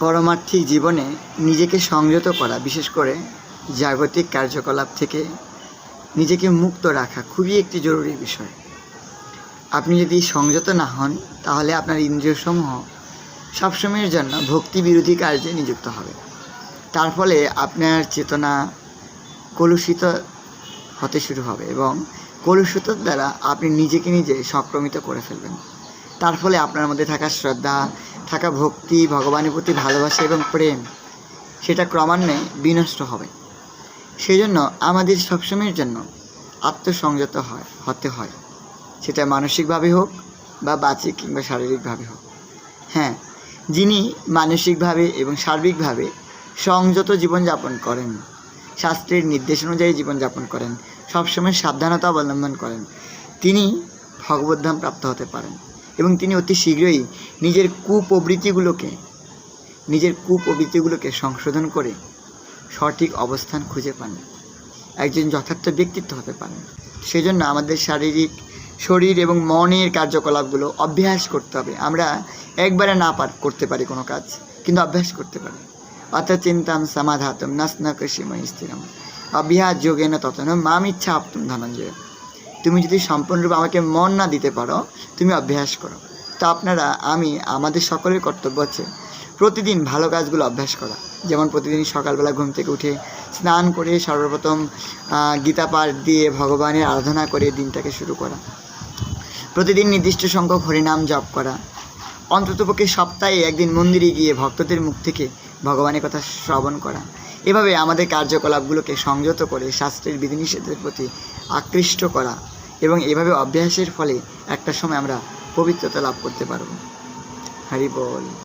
পরমার্থিক জীবনে নিজেকে সংযত করা, বিশেষ করে জাগতিক কার্যকলাপ থেকে নিজেকে মুক্ত রাখা খুবই একটি জরুরি বিষয়। আপনি যদি সংযত না হন, তাহলে আপনার ইন্দ্রিয়সমূহ সবসময়ের জন্য ভক্তি বিরোধী কার্যে নিযুক্ত হবে। তার ফলে আপনার চেতনা কলুষিত হতে শুরু হবে এবং কলুষিতর দ্বারা আপনি নিজেকে নিজে সংক্রমিত করে ফেলবেন। তার ফলে আপনার মধ্যে থাকা শ্রদ্ধা, থাকা ভক্তি, ভগবানের প্রতি ভালোবাসা এবং প্রেম, সেটা ক্রমান্বয়ে বিনষ্ট হবে। সেই জন্য আমাদের সবসময়ের জন্য আত্মসংযত হয়, হতে হয়। সেটা মানসিকভাবে হোক বা বাচিক কিংবা শারীরিকভাবে হোক। হ্যাঁ যিনি মানসিকভাবে এবং সার্বিকভাবে সংযত জীবনযাপন করেন, শাস্ত্রের নির্দেশ অনুযায়ী জীবনযাপন করেন, সবসময় সাবধানতা অবলম্বন করেন, তিনি ভগবদ্ধাম প্রাপ্ত হতে পারেন। এবং তিনি অতি শীঘ্রই নিজের কুপ্রবৃত্তিগুলোকে নিজের কুপ্রবৃত্তিগুলোকে সংশোধন করে সঠিক অবস্থান খুঁজে পান। একজন যথার্থ ব্যক্তিত্ব হতে পারেন। সেজন্য আমাদের শারীরিক, শরীর এবং মনের কার্যকলাপগুলো অভ্যাস করতে হবে। আমরা একবারে না পার করতে পারি কোনো কাজ, কিন্তু অভ্যাস করতে পারি। অত চিন্তাম সমাধাতম নস্ন কৃষিময় স্থিরম অভ্যাস যোগেন ততন মাম ইচ্ছা আপতুম ধনঞ্জয়। তুমি যদি সম্পূর্ণরূপে আমাকে মন না দিতে পারো, তুমি অভ্যাস করো। তো আপনারা, আমি, আমাদের সকলের কর্তব্য হচ্ছে প্রতিদিন ভালো কাজগুলো অভ্যাস করা। যেমন প্রতিদিন সকালবেলা ঘুম থেকে উঠে স্নান করে সর্বপ্রথম গীতা পাঠ দিয়ে ভগবানের আরাধনা করে দিনটাকে শুরু করা। প্রতিদিন নির্দিষ্ট সংখ্যক হরিনাম জপ করা। অন্ততপক্ষে সপ্তাহে একদিন মন্দিরে গিয়ে ভক্তদের মুখ থেকে ভগবানের কথা শ্রবণ করা। এভাবে আমাদের কার্যকলাপগুলোকে সংযত করে শাস্ত্রের বিধিনিষেধের প্রতি আকৃষ্ট করা এবং এভাবে অভ্যাসের ফলে একটা সময় আমরা পবিত্রতা লাভ করতে পারব। হরি বল।